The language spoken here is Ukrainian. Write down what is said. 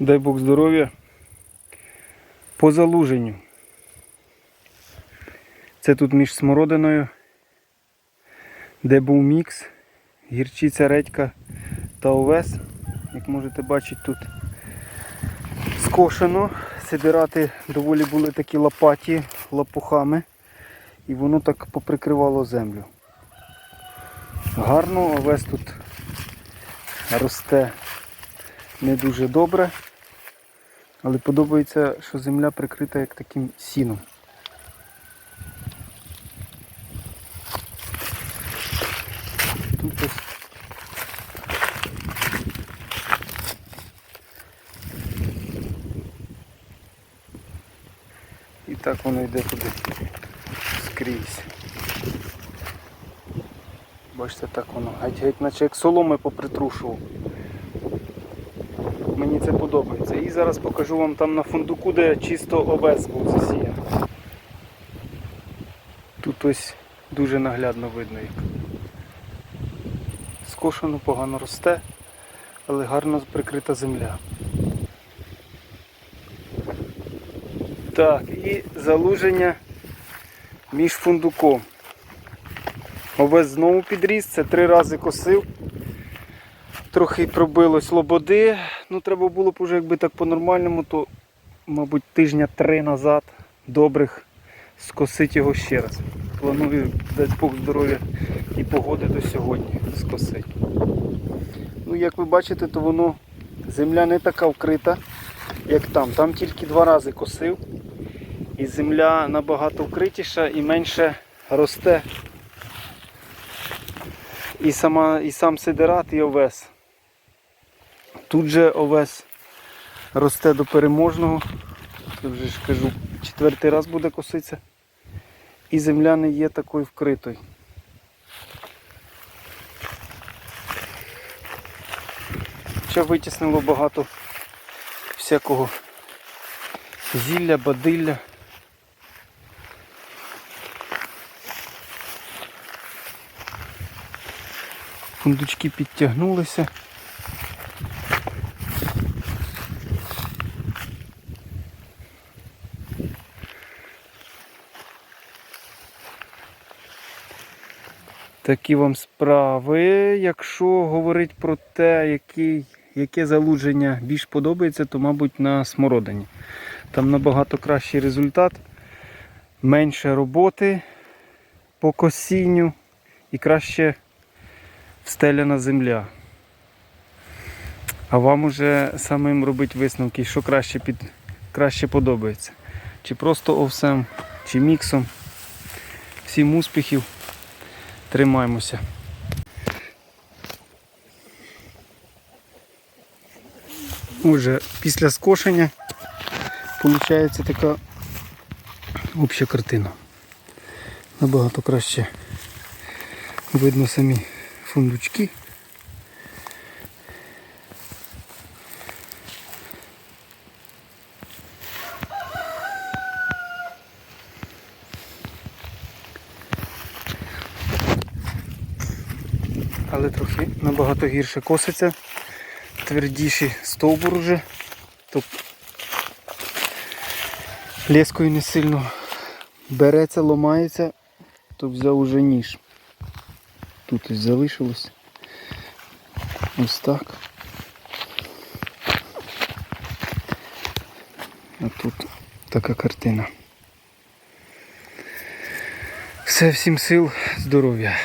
дай Бог здоров'я, по залуженню. Це тут між смородиною, де був мікс, гірчиця, редька та овес. Як можете бачити, тут скошено. Сидирати доволі були такі лопаті лопухами. І воно так поприкривало землю. Гарно, овес тут росте не дуже добре. Але подобається, що земля прикрита як таким сіном. Тут ось І так воно йде туди скрізь. Бачите, так воно геть, геть наче як соломи попритрушував. Це подобається. І зараз покажу вам там на фундуку, де чисто овес був засіяний. Тут ось дуже наглядно видно як. Скошено погано росте, але гарно прикрита земля. Так, і залуження між фундуком. Овес знову підріс, це три рази косив. Трохи пробилось лободи. Ну, треба було б уже якби так по-нормальному, то, мабуть, тижня три назад добрих скосити його ще раз. Планую дати Бог здоров'я і погоди до сьогодні скосити. Ну, як ви бачите, то воно земля не така вкрита, як там. Там тільки два рази косив. І земля набагато вкритіша і менше росте. І, сама, і сам сидерат, і овес. Тут же овес росте до переможного. Це вже ж кажу, четвертий раз буде коситися. І земля не є такою вкритою. Ще витіснило багато всякого зілля, бадилля. Фундучки підтягнулися. Такі вам справи. Якщо говорити про те, який, яке залудження більш подобається, то, мабуть, на смородині. Там набагато кращий результат, менше роботи по косінню і краще встеляна земля. А вам уже самим робити висновки, що краще, під, краще подобається. Чи просто овсем, чи міксом. Всім успіхів. Тримаємося. Отже, після скошення виходить така обща картина. Набагато краще видно самі фундучки. Але трохи набагато гірше коситься, твердіший стовбур уже, то лескою не сильно береться, ломається, то взяв уже ніж. Тут ось залишилось. Ось так. А тут така картина. Все, всім сил, здоров'я.